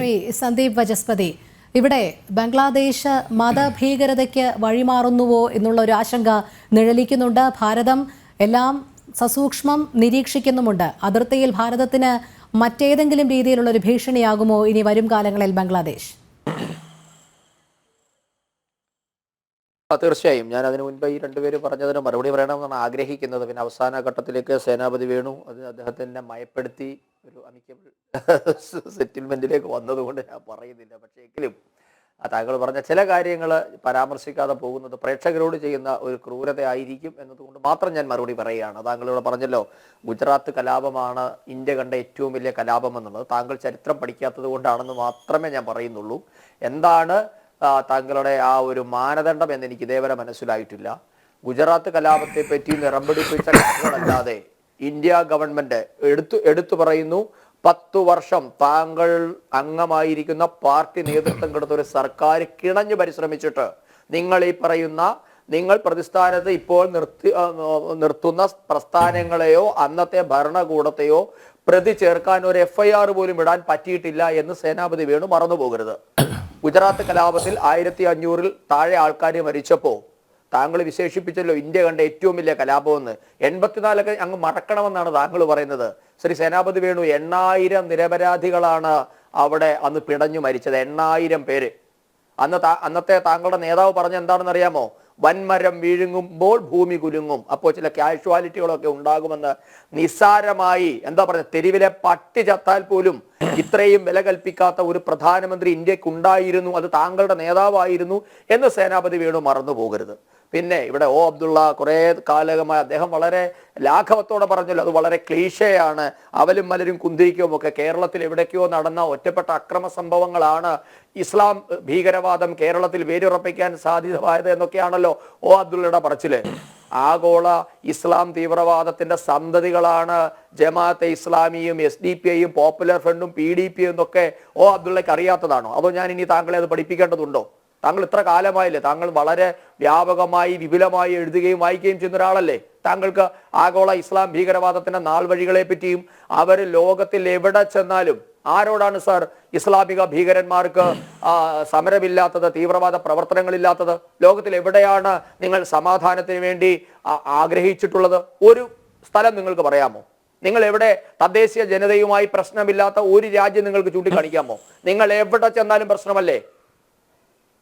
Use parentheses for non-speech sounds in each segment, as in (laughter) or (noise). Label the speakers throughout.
Speaker 1: ശ്രീ സന്ദീപ് വജസ്പതി ഇവിടെ ബംഗ്ലാദേശ് മതഭീകരതയ്ക്ക് വഴിമാറുന്നുവോ എന്നുള്ള ഒരു ആശങ്ക നിഴലിക്കുന്നുണ്ട്. ഭാരതം എല്ലാം സസൂക്ഷ്മം നിരീക്ഷിക്കുന്നുമുണ്ട്. അതിർത്തിയിൽ ഭാരതത്തിന് മറ്റേതെങ്കിലും രീതിയിലുള്ള ഒരു ഭീഷണിയാകുമോ ഇനി വരും കാലങ്ങളിൽ ബംഗ്ലാദേശ്?
Speaker 2: തീർച്ചയായും. ഞാൻ അതിനു മുൻപ് ഈ രണ്ടുപേര് പറഞ്ഞതിന് മറുപടി പറയണമെന്നാണ് ആഗ്രഹിക്കുന്നത്. പിന്നെ അവസാന ഘട്ടത്തിലേക്ക് സേനാപതി വേണു. അത് അദ്ദേഹത്തിനെ മയപ്പെടുത്തി ഒരു അമിക്കബിൾ (laughs) സെറ്റിൽമെന്റിലേക്ക് വന്നതുകൊണ്ട് ഞാൻ പറയുന്നില്ല. പക്ഷേ എങ്കിലും താങ്കൾ പറഞ്ഞ ചില കാര്യങ്ങൾ പരാമർശിക്കാതെ പോകുന്നത് പ്രേക്ഷകരോട് ചെയ്യുന്ന ഒരു ക്രൂരതയായിരിക്കും എന്നതുകൊണ്ട് മാത്രം ഞാൻ മറുപടി പറയുകയാണ്. താങ്കൾ ഇവിടെ പറഞ്ഞല്ലോ ഗുജറാത്ത് കലാപമാണ് ഇന്ത്യ കണ്ട ഏറ്റവും വലിയ കലാപം എന്നുള്ളത്. താങ്കൾ ചരിത്രം പഠിക്കാത്തത് കൊണ്ടാണെന്ന് മാത്രമേ ഞാൻ പറയുന്നുള്ളൂ. എന്താണ് താങ്കളുടെ ആ ഒരു മാനദണ്ഡം എന്ന് എനിക്ക് ഇതേവരെ മനസ്സിലായിട്ടില്ല. ഗുജറാത്ത് കലാപത്തെ പറ്റി നിറംപിടിപ്പിച്ച കഥകളല്ലാതെ ഇന്ത്യ ഗവൺമെന്റ് എടുത്തു എടുത്തു പറയുന്നു. പത്തു വർഷം താങ്കൾ അംഗമായിരിക്കുന്ന പാർട്ടി നേതൃത്വം കൊടുത്ത ഒരു സർക്കാർ കിണഞ്ഞു പരിശ്രമിച്ചിട്ട് നിങ്ങൾ ഈ പറയുന്ന നിങ്ങൾ പ്രതിസ്ഥാനത്ത് ഇപ്പോൾ നിർത്തി നിർത്തുന്ന പ്രസ്ഥാനങ്ങളെയോ അന്നത്തെ ഭരണകൂടത്തെയോ പ്രതി ചേർക്കാൻ ഒരു എഫ്ഐആർ പോലും ഇടാൻ പറ്റിയിട്ടില്ല എന്ന് സേനാപതി വേണു മറന്നു പോകരുത് ഗുജറാത്ത് കലാപത്തിൽ ആയിരത്തി അഞ്ഞൂറിൽ താഴെ ആൾക്കാർ മരിച്ചപ്പോ താങ്കൾ വിശേഷിപ്പിച്ചല്ലോ ഇന്ത്യ കണ്ട ഏറ്റവും വലിയ കലാപമെന്ന്. എൺപത്തിനാലൊക്കെ അങ്ങ് മറക്കണമെന്നാണ് താങ്കൾ പറയുന്നത്. ശ്രീ സേനാപതി വേണു എണ്ണായിരം നിരപരാധികളാണ് അവിടെ അന്ന് പിടഞ്ഞു മരിച്ചത്. എണ്ണായിരം പേര്. അന്ന് അന്നത്തെ താങ്കളുടെ നേതാവ് പറഞ്ഞ എന്താണെന്ന് അറിയാമോ വൻമരം വീഴുങ്ങുമ്പോൾ ഭൂമി കുലുങ്ങും. അപ്പോൾ ചില കാഷ്വാലിറ്റികളൊക്കെ ഉണ്ടാകുമെന്ന് നിസ്സാരമായി എന്താ പറയുക തെരുവിലെ പട്ടി ചത്താൽ പോലും ഇത്രയും വില കൽപ്പിക്കാത്ത ഒരു പ്രധാനമന്ത്രി ഇന്ത്യയ്ക്ക് ഉണ്ടായിരുന്നു അത് താങ്കളുടെ നേതാവായിരുന്നു എന്ന് സേനാപതി വേണു മറന്നു പോകരുത് പിന്നെ ഇവിടെ ഓ അബ്ദുള്ള കുറേ കാലകമായി അദ്ദേഹം വളരെ ലാഘവത്തോടെ പറഞ്ഞല്ലോ അത് വളരെ ക്ലീശയാണ്. അവലും മലരും കുന്തിരിക്കും ഒക്കെ കേരളത്തിൽ എവിടേക്കോ നടന്ന ഒറ്റപ്പെട്ട അക്രമ സംഭവങ്ങളാണ് ഇസ്ലാം ഭീകരവാദം കേരളത്തിൽ വേരുറപ്പിക്കാൻ സാധ്യതമായത് എന്നൊക്കെയാണല്ലോ ഓ അബ്ദുള്ളയുടെ പറച്ചിൽ. ആഗോള ഇസ്ലാം തീവ്രവാദത്തിന്റെ സന്തതികളാണ് ജമാഅത്തെ ഇസ്ലാമിയും എസ് ഡി പി ഐയും പോപ്പുലർ ഫ്രണ്ടും പി ഡി പി എന്നൊക്കെ ഓ അബ്ദുള്ളക്ക് അറിയാത്തതാണോ? അതോ ഞാൻ ഇനി താങ്കളെ അത് പഠിപ്പിക്കേണ്ടതുണ്ടോ? താങ്കൾ ഇത്ര കാലമായില്ലേ? താങ്കൾ വളരെ വ്യാപകമായി വിപുലമായി എഴുതുകയും വായിക്കുകയും ചെയ്യുന്ന ഒരാളല്ലേ? താങ്കൾക്ക് ആഗോള ഇസ്ലാം ഭീകരവാദത്തിന്റെ നാൾ വഴികളെ പറ്റിയും അവർ ലോകത്തിൽ എവിടെ ചെന്നാലും ആരോടാണ് സർ ഇസ്ലാമിക ഭീകരന്മാർക്ക് സമരമില്ലാത്തത് തീവ്രവാദ പ്രവർത്തനങ്ങളില്ലാത്തത്? ലോകത്തിൽ എവിടെയാണ് നിങ്ങൾ സമാധാനത്തിന് വേണ്ടി ആഗ്രഹിച്ചിട്ടുള്ളത്? ഒരു സ്ഥലം നിങ്ങൾക്ക് പറയാമോ? നിങ്ങൾ എവിടെ തദ്ദേശീയ ജനതയുമായി പ്രശ്നമില്ലാത്ത ഒരു രാജ്യം നിങ്ങൾക്ക് ചൂണ്ടിക്കാണിക്കാമോ? നിങ്ങൾ എവിടെ ചെന്നാലും പ്രശ്നമല്ലേ?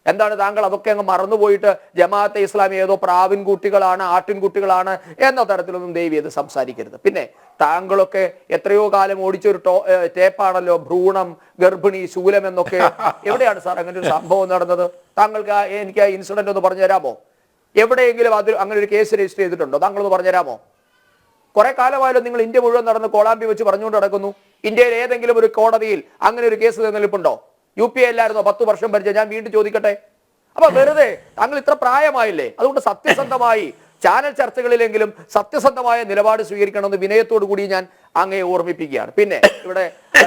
Speaker 2: എന്താണ് താങ്കൾ അതൊക്കെ അങ്ങ് മറന്നുപോയിട്ട് ജമാഅത്തെ ഇസ്ലാമി ഏതോ പ്രാവിൻകുട്ടികളാണ് ആട്ടിൻകുട്ടികളാണ് എന്ന തരത്തിലൊന്നും ദേവി അത് സംസാരിക്കരുത്. പിന്നെ താങ്കളൊക്കെ എത്രയോ കാലം ഓടിച്ചൊരു ടോ ടേപ്പാണല്ലോ ഭ്രൂണം ഗർഭിണി ശൂലം എന്നൊക്കെ. എവിടെയാണ് സാർ അങ്ങനെ ഒരു സംഭവം നടന്നത്? താങ്കൾക്ക് എനിക്ക് ആ ഇൻസിഡന്റ് ഒന്ന് പറഞ്ഞു തരാമോ? എവിടെയെങ്കിലും അത് അങ്ങനെ ഒരു കേസ് രജിസ്റ്റർ ചെയ്തിട്ടുണ്ടോ? താങ്കളൊന്ന് പറഞ്ഞു തരാമോ? കുറെ കാലമായാലും നിങ്ങൾ ഇന്ത്യ മുഴുവൻ നടന്ന് കോളാമ്പി വെച്ച് പറഞ്ഞുകൊണ്ട് നടക്കുന്നു. ഇന്ത്യയിൽ ഏതെങ്കിലും ഒരു കോടതിയിൽ അങ്ങനെ ഒരു കേസ് നിലനിൽപ്പുണ്ടോ? യു പി എ അല്ലായിരുന്നോ? പത്ത് വർഷം ഭരിച്ച ഞാൻ വീണ്ടും ചോദിക്കട്ടെ? അപ്പൊ വെറുതെ താങ്കൾ ഇത്ര പ്രായമായില്ലേ? അതുകൊണ്ട് സത്യസന്ധമായി ചാനൽ ചർച്ചകളിലെങ്കിലും സത്യസന്ധമായ നിലപാട് സ്വീകരിക്കണമെന്ന് വിനയത്തോടു കൂടി ഞാൻ അങ്ങയെ ഓർമ്മിപ്പിക്കുകയാണ്. പിന്നെ ഇവിടെ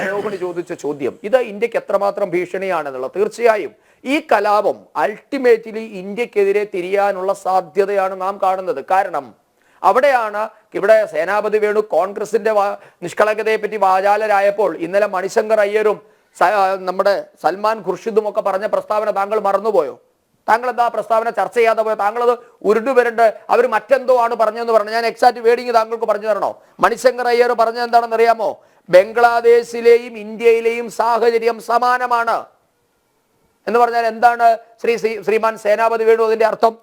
Speaker 2: രോഹിണി ചോദിച്ച ചോദ്യം ഇത് ഇന്ത്യയ്ക്ക് എത്രമാത്രം ഭീഷണിയാണെന്നുള്ളത്. തീർച്ചയായും ഈ കലാപം അൾട്ടിമേറ്റ്ലി ഇന്ത്യക്കെതിരെ തിരിയാനുള്ള സാധ്യതയാണ് നാം കാണുന്നത്. കാരണം അവിടെയാണ് ഇവിടെ സേനാപതി വേണു കോൺഗ്രസിന്റെ നിഷ്കളങ്കതയെ പറ്റി വാചാലരായപ്പോൾ ഇന്നലെ മണിശങ്കർ അയ്യരും നമ്മുടെ സൽമാൻ ഖുർഷിദും ഒക്കെ പറഞ്ഞ പ്രസ്താവന താങ്കൾ മറന്നുപോയോ? താങ്കൾ എന്താ പ്രസ്താവന ചർച്ച ചെയ്യാതെ പോയോ? താങ്കൾ അത് ഉരുണ്ടുവരണ്ട് അവർ മറ്റെന്തോ ആണ് പറഞ്ഞതെന്ന് പറഞ്ഞു. ഞാൻ എക്സാക്ട് വേഡിങ് താങ്കൾക്ക് പറഞ്ഞു തരണോ? മണിശങ്കർ അയ്യർ പറഞ്ഞത് എന്താണെന്ന് അറിയാമോ? ബംഗ്ലാദേശിലെയും ഇന്ത്യയിലെയും സാഹചര്യം സമാനമാണ്. എന്ന് പറഞ്ഞാൽ എന്താണ് ശ്രീ ശ്രീ- ശ്രീമാൻ സേനാപതി വേണു അതിന്റെ അർത്ഥം?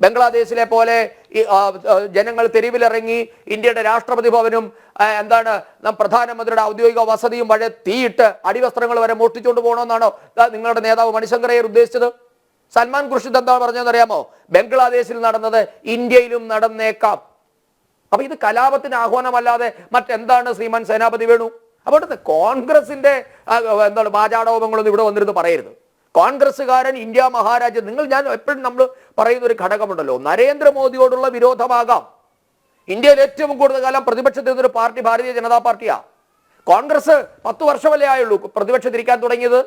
Speaker 2: ബംഗ്ലാദേശിലെ പോലെ ജനങ്ങൾ തെരുവിലിറങ്ങി ഇന്ത്യയുടെ രാഷ്ട്രപതി ഭവനും എന്താണ് പ്രധാനമന്ത്രിയുടെ ഔദ്യോഗിക വസതിയും വഴി തീയിട്ട് അടിവസ്ത്രങ്ങൾ വരെ മോഷ്ടിച്ചുകൊണ്ട് പോകണമെന്നാണോ നിങ്ങളുടെ നേതാവ് മണിശങ്കരയർ ഉദ്ദേശിച്ചത്? സൽമാൻ ഖുർഷിദ് എന്താ പറഞ്ഞതെന്ന് അറിയാമോ ബംഗ്ലാദേശിൽ നടന്നത് ഇന്ത്യയിലും നടന്നേക്കാം. അപ്പൊ ഇത് കലാപത്തിന് ആഹ്വാനമല്ലാതെ മറ്റെന്താണ് ശ്രീമാൻ സേനാപതി വേണു? അപ്പോൾ കോൺഗ്രസിന്റെ എന്താണ് വാചാടോപങ്ങളൊന്നും ഇവിടെ വന്നിരുന്ന് പറയരുത്. കോൺഗ്രസ്സുകാരൻ ഇന്ത്യ മഹാരാജ്യം നിങ്ങൾ ഞാൻ എപ്പോഴും നമ്മൾ പറയുന്ന ഒരു ഘടകമുണ്ടല്ലോ. നരേന്ദ്രമോദിയോടുള്ള വിരോധമാകാം. ഇന്ത്യയിൽ ഏറ്റവും കൂടുതൽ കാലം പ്രതിപക്ഷത്തിൽ ഒരു പാർട്ടി ഭാരതീയ ജനതാ പാർട്ടിയാ. കോൺഗ്രസ് പത്ത് വർഷമല്ലേ ആയുള്ളൂ പ്രതിപക്ഷത്തിരിക്കാൻ തുടങ്ങിയത്.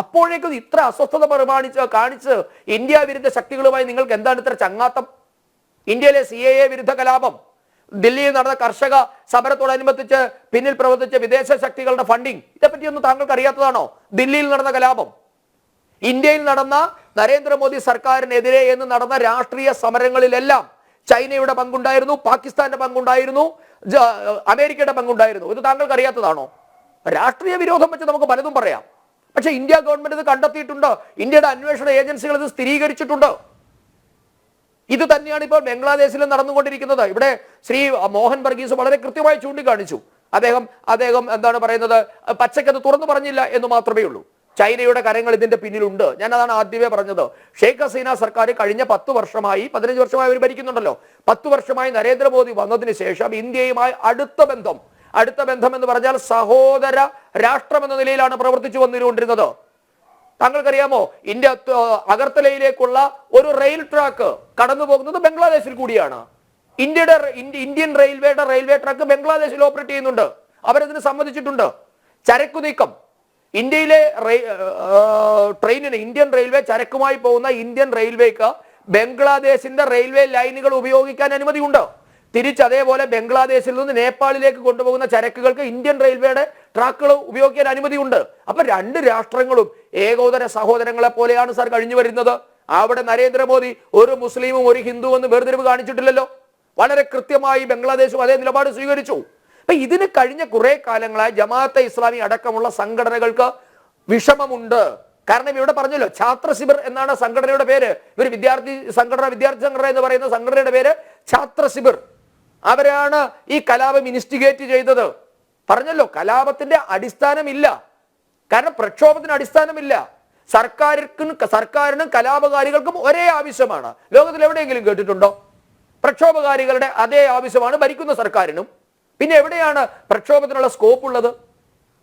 Speaker 2: അപ്പോഴേക്കും ഇത്ര അസ്വസ്ഥത പ്രമാണിച്ച് കാണിച്ച് ഇന്ത്യ വിരുദ്ധ ശക്തികളുമായി നിങ്ങൾക്ക് എന്താണ് ഇത്ര ചങ്ങാത്തം? ഇന്ത്യയിലെ സി എ വിരുദ്ധ കലാപം ദില്ലിയിൽ നടന്ന കർഷക സമരത്തോടനുബന്ധിച്ച് പിന്നിൽ പ്രവർത്തിച്ച വിദേശ ശക്തികളുടെ ഫണ്ടിങ് ഇതേപ്പറ്റിയൊന്നും താങ്കൾക്ക് അറിയാത്തതാണോ ദില്ലിയിൽ നടന്ന കലാപം. ഇന്ത്യയിൽ നടന്ന നരേന്ദ്രമോദി സർക്കാരിനെതിരെ എന്ന് നടന്ന രാഷ്ട്രീയ സമരങ്ങളിലെല്ലാം ചൈനയുടെ പങ്കുണ്ടായിരുന്നു പാകിസ്ഥാന്റെ പങ്കുണ്ടായിരുന്നു അമേരിക്കയുടെ പങ്കുണ്ടായിരുന്നു. ഇത് താങ്കൾക്ക് അറിയാത്തതാണോ രാഷ്ട്രീയ വിരോധം വെച്ച് നമുക്ക് പലതും പറയാം. പക്ഷെ ഇന്ത്യ ഗവൺമെന്റ് ഇത് കണ്ടെത്തിയിട്ടുണ്ട്. ഇന്ത്യയുടെ അന്വേഷണ ഏജൻസികൾ ഇത് സ്ഥിരീകരിച്ചിട്ടുണ്ട്. ഇത് തന്നെയാണ് ഇപ്പോൾ ബംഗ്ലാദേശിൽ നടന്നുകൊണ്ടിരിക്കുന്നത്. ഇവിടെ ശ്രീ മോഹൻ വർഗീസ് വളരെ കൃത്യമായി ചൂണ്ടിക്കാണിച്ചു. അദ്ദേഹം അദ്ദേഹം എന്താണ് പറയുന്നത്? പച്ചക്കത് തുറന്നു പറഞ്ഞില്ല എന്ന് മാത്രമേ ഉള്ളൂ. ചൈനയുടെ കരങ്ങൾ ഇതിന്റെ പിന്നിലുണ്ട്. ഞാൻ അതാണ് ആദ്യമേ പറഞ്ഞത്. ഷെയ്ഖ് ഹസീന സർക്കാർ കഴിഞ്ഞ പത്ത് വർഷമായി പതിനഞ്ച് വർഷമായി അവർ ഭരിക്കുന്നുണ്ടല്ലോ. പത്ത് വർഷമായി നരേന്ദ്രമോദി വന്നതിന് ശേഷം ഇന്ത്യയുമായി അടുത്ത ബന്ധം അടുത്ത ബന്ധം എന്ന് പറഞ്ഞാൽ സഹോദര രാഷ്ട്രം എന്ന നിലയിലാണ് പ്രവർത്തിച്ചു വന്നുകൊണ്ടിരുന്നത്. താങ്കൾക്കറിയാമോ? ഇന്ത്യ അഗർത്തലയിലേക്കുള്ള ഒരു റെയിൽ ട്രാക്ക് കടന്നു പോകുന്നത് ബംഗ്ലാദേശിൽ കൂടിയാണ്. ഇന്ത്യയുടെ ഇന്ത്യൻ റെയിൽവേയുടെ റെയിൽവേ ട്രാക്ക് ബംഗ്ലാദേശിൽ ഓപ്പറേറ്റ് ചെയ്യുന്നുണ്ട്. അവരതിന് സമ്മതിച്ചിട്ടുണ്ട്. ചരക്കു നീക്കം ഇന്ത്യയിലെ ട്രെയിനിന് ഇന്ത്യൻ റെയിൽവേ ചരക്കുമായി പോകുന്ന ഇന്ത്യൻ റെയിൽവേക്ക് ബംഗ്ലാദേശിന്റെ റെയിൽവേ ലൈനുകൾ ഉപയോഗിക്കാൻ അനുമതിയുണ്ട്? തിരിച്ച് അതേപോലെ ബംഗ്ലാദേശിൽ നിന്ന് നേപ്പാളിലേക്ക് കൊണ്ടുപോകുന്ന ചരക്കുകൾക്ക് ഇന്ത്യൻ റെയിൽവേയുടെ ട്രാക്കുകൾ ഉപയോഗിക്കാൻ അനുമതിയുണ്ട്. അപ്പൊ രണ്ട് രാഷ്ട്രങ്ങളും ഏകോദര സഹോദരങ്ങളെ പോലെയാണ് സാർ കഴിഞ്ഞു വരുന്നത്. അവിടെ നരേന്ദ്രമോദി ഒരു മുസ്ലിമും ഒരു ഹിന്ദു എന്ന് വേർതിരിവ് കാണിച്ചിട്ടില്ലല്ലോ. വളരെ കൃത്യമായി ബംഗ്ലാദേശും അതേ നിലപാട് സ്വീകരിച്ചു. അപ്പൊ ഇതിന് കഴിഞ്ഞ കുറെ കാലങ്ങളായി ജമാഅത്തെ ഇസ്ലാമി അടക്കമുള്ള സംഘടനകൾക്ക് വിഷമമുണ്ട്. കാരണം ഇവിടെ പറഞ്ഞല്ലോ ഛാത്ര ശിബിർ എന്നാണ് സംഘടനയുടെ പേര്. ഇവർ വിദ്യാർത്ഥി സംഘടന വിദ്യാർത്ഥി സംഘടന എന്ന് പറയുന്ന സംഘടനയുടെ പേര് ഛാത്ര ശിബിർ. അവരാണ് ഈ കലാപം ഇൻസ്റ്റിഗേറ്റ് ചെയ്തത്. പറഞ്ഞല്ലോ കലാപത്തിന്റെ അടിസ്ഥാനമില്ല. കാരണം പ്രക്ഷോഭത്തിന് അടിസ്ഥാനമില്ല. സർക്കാരിനും സർക്കാരിനും കലാപകാരികൾക്കും ഒരേ ആവശ്യമാണ്. ലോകത്തിൽ എവിടെയെങ്കിലും കേട്ടിട്ടുണ്ടോ? പ്രക്ഷോഭകാരികളുടെ അതേ ആവശ്യമാണ് ഭരിക്കുന്ന സർക്കാരിനും. പിന്നെ എവിടെയാണ് പ്രക്ഷോഭത്തിനുള്ള സ്കോപ്പ് ഉള്ളത്?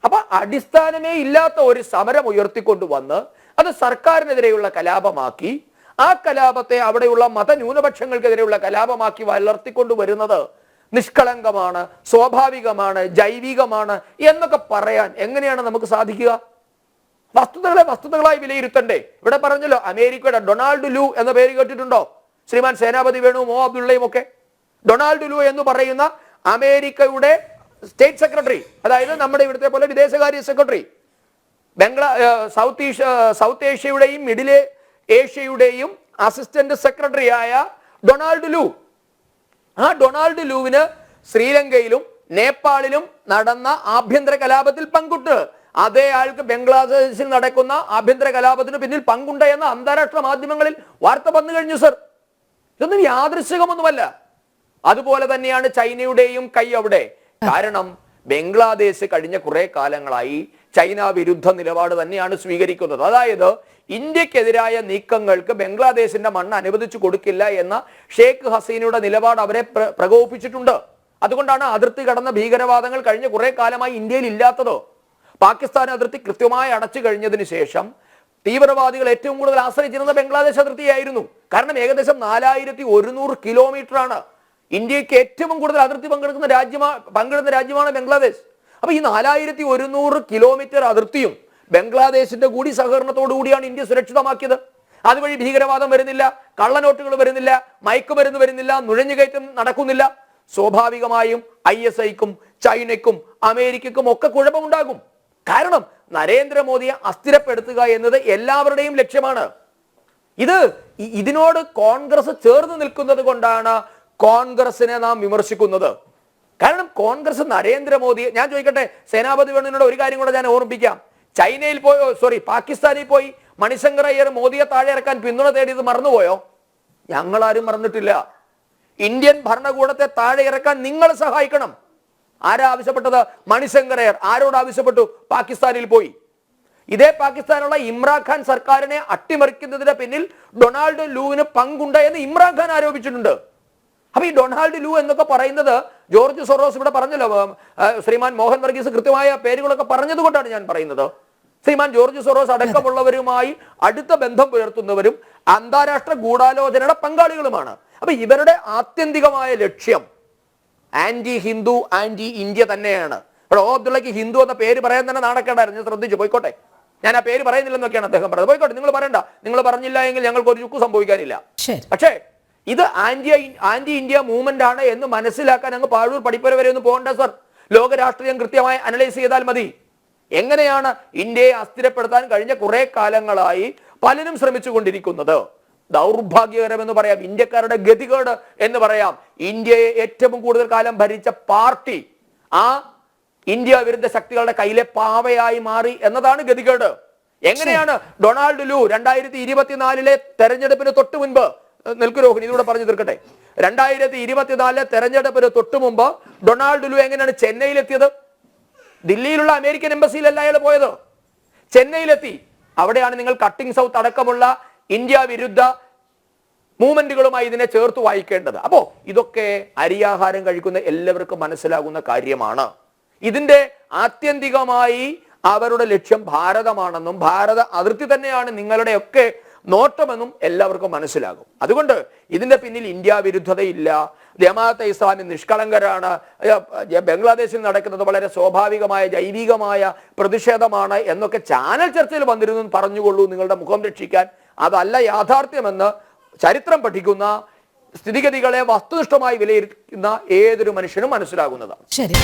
Speaker 2: അപ്പൊ അടിസ്ഥാനമേ ഇല്ലാത്ത ഒരു സമരം ഉയർത്തിക്കൊണ്ട് വന്ന് അത് സർക്കാരിനെതിരെയുള്ള കലാപമാക്കി ആ കലാപത്തെ അവിടെയുള്ള മതന്യൂനപക്ഷങ്ങൾക്കെതിരെയുള്ള കലാപമാക്കി വളർത്തിക്കൊണ്ട് വരുന്നത് നിഷ്കളങ്കമാണ് സ്വാഭാവികമാണ് ജൈവികമാണ് എന്നൊക്കെ പറയാൻ എങ്ങനെയാണ് നമുക്ക് സാധിക്കുക? വസ്തുതകളെ വസ്തുതകളായി വിലയിരുത്തണ്ടേ. ഇവിടെ പറഞ്ഞല്ലോ അമേരിക്കയുടെ ഡൊണാൾഡ് ലു എന്ന പേര് കേട്ടിട്ടുണ്ടോ? ശ്രീമാൻ സേനാപതി വേണു മോ അബ്ദുള്ളയും ഒക്കെ. ഡൊണാൾഡ് ലു എന്ന് പറയുന്ന അമേരിക്കയുടെ സ്റ്റേറ്റ് സെക്രട്ടറി അതായത് നമ്മുടെ ഇവിടുത്തെ പോലെ വിദേശകാര്യ secretary Bangla south Asia south ഏഷ്യയുടെയും മിഡിൽ ഏഷ്യയുടെയും അസിസ്റ്റന്റ് സെക്രട്ടറി ആയ ഡൊണാൾഡ് ലൂ. ആ ഡൊണാൾഡ് ലൂവിന് ശ്രീലങ്കയിലും നേപ്പാളിലും നടന്ന ആഭ്യന്തര കലാപത്തിൽ പങ്കുണ്ട്. അതേ ആൾക്ക് ബംഗ്ലാദേശിൽ നടക്കുന്ന ആഭ്യന്തര കലാപത്തിന് പിന്നിൽ പങ്കുണ്ട് എന്ന് അന്താരാഷ്ട്ര മാധ്യമങ്ങളിൽ വാർത്ത വന്നു കഴിഞ്ഞു സർ. ഇതൊന്നും യാദൃശികമൊന്നുമല്ല അതുപോലെ തന്നെയാണ് ചൈനയുടെയും കൈ അവിടെ. കാരണം ബംഗ്ലാദേശ് കഴിഞ്ഞ കുറെ കാലങ്ങളായി ചൈന വിരുദ്ധ നിലപാട് തന്നെയാണ് സ്വീകരിക്കുന്നത്. അതായത് ഇന്ത്യക്കെതിരായ നീക്കങ്ങൾക്ക് ബംഗ്ലാദേശിന്റെ മണ്ണ് അനുവദിച്ചു കൊടുക്കില്ല എന്ന ഷെയ്ഖ് ഹസീനയുടെ നിലപാട് അവരെ പ്രകോപിപ്പിച്ചിട്ടുണ്ട്. അതുകൊണ്ടാണ് അതിർത്തി കടന്ന ഭീകരവാദങ്ങൾ കഴിഞ്ഞ കുറെ കാലമായി ഇന്ത്യയിൽ ഇല്ലാത്തത്. പാകിസ്ഥാൻ അതിർത്തി കൃത്യമായി അടച്ചു കഴിഞ്ഞതിന് ശേഷം തീവ്രവാദികൾ ഏറ്റവും കൂടുതൽ ആശ്രയിച്ചിരുന്നത് ബംഗ്ലാദേശ് അതിർത്തിയായിരുന്നു. കാരണം ഏകദേശം നാലായിരത്തി ഒരുന്നൂറ് കിലോമീറ്റർ ആണ് ഇന്ത്യയ്ക്ക് ഏറ്റവും കൂടുതൽ അതിർത്തി പങ്കെടുക്കുന്ന രാജ്യമാണ് പങ്കെടുക്കുന്ന രാജ്യമാണ് ബംഗ്ലാദേശ്. അപ്പൊ ഈ നാലായിരത്തി ഒരുന്നൂറ് കിലോമീറ്റർ അതിർത്തിയും ബംഗ്ലാദേശിന്റെ കൂടി സഹകരണത്തോടു കൂടിയാണ് ഇന്ത്യ സുരക്ഷിതമാക്കിയത്. അതുവഴി ഭീകരവാദം വരുന്നില്ല കള്ളനോട്ടുകൾ വരുന്നില്ല മയക്കുമരുന്ന് വരുന്നില്ല നുഴഞ്ഞുകയറ്റം നടക്കുന്നില്ല. സ്വാഭാവികമായും ഐ എസ് ഐക്കും ചൈനയ്ക്കും അമേരിക്കക്കും ഒക്കെ കുഴപ്പമുണ്ടാകും. കാരണം നരേന്ദ്രമോദിയെ അസ്ഥിരപ്പെടുത്തുക എന്നത് എല്ലാവരുടെയും ലക്ഷ്യമാണ്. ഇത് ഇതിനോട് കോൺഗ്രസ് ചേർന്ന് നിൽക്കുന്നത് കൊണ്ടാണ് കോൺഗ്രസിനെ നാം വിമർശിക്കുന്നത്. കാരണം കോൺഗ്രസ് നരേന്ദ്രമോദിയെ ഞാൻ ചോദിക്കട്ടെ സേനാപതി വേണുവിനോട് ഒരു കാര്യം കൂടെ ഞാൻ ഓർമ്മിപ്പിക്കാം. ചൈനയിൽ പോയോ സോറി പാകിസ്ഥാനിൽ പോയി മണിശങ്കർ അയ്യർ മോദിയെ താഴെ ഇറക്കാൻ പിന്തുണ തേടിയത് മറന്നുപോയോ? ആരും മറന്നിട്ടില്ല. ഇന്ത്യൻ ഭരണകൂടത്തെ താഴെ ഇറക്കാൻ നിങ്ങൾ സഹായിക്കണം. ആരാ ആവശ്യപ്പെട്ടത്? മണിശങ്കർ അയ്യർ. ആരോട് ആവശ്യപ്പെട്ടു? പാകിസ്ഥാനിൽ പോയി. ഇതേ പാകിസ്ഥാനുള്ള ഇമ്രാൻഖാൻ സർക്കാരിനെ അട്ടിമറിക്കുന്നതിന് പിന്നിൽ ഡൊണാൾഡ് ലൂവിന് പങ്കുണ്ട് എന്ന് ഇമ്രാൻഖാൻ ആരോപിച്ചിട്ടുണ്ട്. അപ്പൊ ഈ ഡൊണാൾഡ് ലൂ എന്നൊക്കെ പറയുന്നത് ജോർജ് സൊറോസ് ഇവിടെ പറഞ്ഞല്ലോ ശ്രീമാൻ മോഹൻ വർഗീസ് കൃത്യമായ പേരുകളൊക്കെ പറഞ്ഞതുകൊണ്ടാണ് ഞാൻ പറയുന്നത്. ശ്രീമാൻ ജോർജ് സൊറോസ് അടക്കമുള്ളവരുമായി അടുത്ത ബന്ധം പുലർത്തുന്നവരും അന്താരാഷ്ട്ര ഗൂഢാലോചനയുടെ പങ്കാളികളുമാണ്. അപ്പൊ ഇവരുടെ ആത്യന്തികമായ ലക്ഷ്യം ആന്റി ഹിന്ദു ആന്റി ഇന്ത്യ തന്നെയാണ്. ഇവിടെ ഓ അബ്ദുള്ളക്ക് ഹിന്ദു എന്ന പേര് പറയാൻ തന്നെ നാണക്കേണ്ടായിരുന്നു ഞാൻ ശ്രദ്ധിച്ചു പോയിക്കോട്ടെ. ഞാൻ ആ പേര് പറയുന്നില്ലെന്നൊക്കെയാണ് അദ്ദേഹം പറഞ്ഞത്. പോയിക്കോട്ടെ നിങ്ങൾ പറയണ്ട. നിങ്ങൾ പറഞ്ഞില്ല എങ്കിൽ ഞങ്ങൾക്ക് ഒരു ചുക്ക് സംഭവിക്കാനില്ല. പക്ഷേ ഇത് ആന്റി ആന്റി ഇന്ത്യ മൂവ്മെന്റ് ആണ് എന്ന് മനസ്സിലാക്കാൻ അങ്ങ് പാഴൂർ പഠിപ്പുര വരെ ഒന്ന് പോകണ്ട സർ ലോക രാഷ്ട്രീയം കൃത്യമായി അനലൈസ് ചെയ്താൽ മതി. എങ്ങനെയാണ് ഇന്ത്യയെ അസ്ഥിരപ്പെടുത്താൻ കഴിഞ്ഞ കുറെ കാലങ്ങളായി പലരും ശ്രമിച്ചുകൊണ്ടിരിക്കുന്നത്? ദൗർഭാഗ്യകരം എന്ന് പറയാം. ഇന്ത്യക്കാരുടെ ഗതികേട് എന്ന് പറയാം. ഇന്ത്യയെ ഏറ്റവും കൂടുതൽ കാലം ഭരിച്ച പാർട്ടി ആ ഇന്ത്യ വിരുദ്ധ ശക്തികളുടെ കയ്യിലെ പാവയായി മാറി എന്നതാണ് ഗതികേട്. എങ്ങനെയാണ് ഡൊണാൾഡ് ലു രണ്ടായിരത്തി ഇരുപത്തിനാലിലെ തെരഞ്ഞെടുപ്പിന് തൊട്ടു മുൻപ് നിൽക്കു രോഹിണി ഇതിലൂടെ പറഞ്ഞു തീർക്കട്ടെ. രണ്ടായിരത്തി ഇരുപത്തിനാലിലെ തെരഞ്ഞെടുപ്പിന് തൊട്ട് മുമ്പ് ഡൊണാൾഡ് ലു എങ്ങനെയാണ് ചെന്നൈയിലെത്തിയത്? ദില്ലിയിലുള്ള അമേരിക്കൻ എംബസിയിലല്ല അയാൾ പോയത്. ചെന്നൈയിലെത്തി. അവിടെയാണ് നിങ്ങൾ കട്ടിംഗ് സൗത്ത് അടക്കമുള്ള ഇന്ത്യ വിരുദ്ധ മൂവ്മെന്റുകളുമായി ഇതിനെ ചേർത്ത് വായിക്കേണ്ടത്. അപ്പോ ഇതൊക്കെ അരിയാഹാരം കഴിക്കുന്ന എല്ലാവർക്കും മനസ്സിലാകുന്ന കാര്യമാണ്. ഇതിന്റെ ആത്യന്തികമായി അവരുടെ ലക്ഷ്യം ഭാരതമാണെന്നും ഭാരത അതിർത്തി തന്നെയാണ് നിങ്ങളുടെയൊക്കെ നോട്ടമെന്നും എല്ലാവർക്കും മനസ്സിലാകും. അതുകൊണ്ട് ഇതിന്റെ പിന്നിൽ ഇന്ത്യ വിരുദ്ധതയില്ല. ജമാഅത്തെ ഇസ്ലാമി നിഷ്കളങ്കരാണ്. ബംഗ്ലാദേശിൽ നടക്കുന്നത് വളരെ സ്വാഭാവികമായ ജൈവികമായ പ്രതിഷേധമാണ് എന്നൊക്കെ ചാനൽ ചർച്ചയിൽ വന്നിരുന്നു പറഞ്ഞുകൊള്ളൂ. നിങ്ങളുടെ മുഖം രക്ഷിക്കാൻ അതല്ല യാഥാർത്ഥ്യമെന്ന് ചരിത്രം പഠിക്കുന്ന സ്ഥിതിഗതികളെ വസ്തുനിഷ്ഠമായി വിലയിരുത്തുന്ന ഏതൊരു മനുഷ്യനും മനസ്സിലാകുന്നതാണ്.
Speaker 1: ശരി.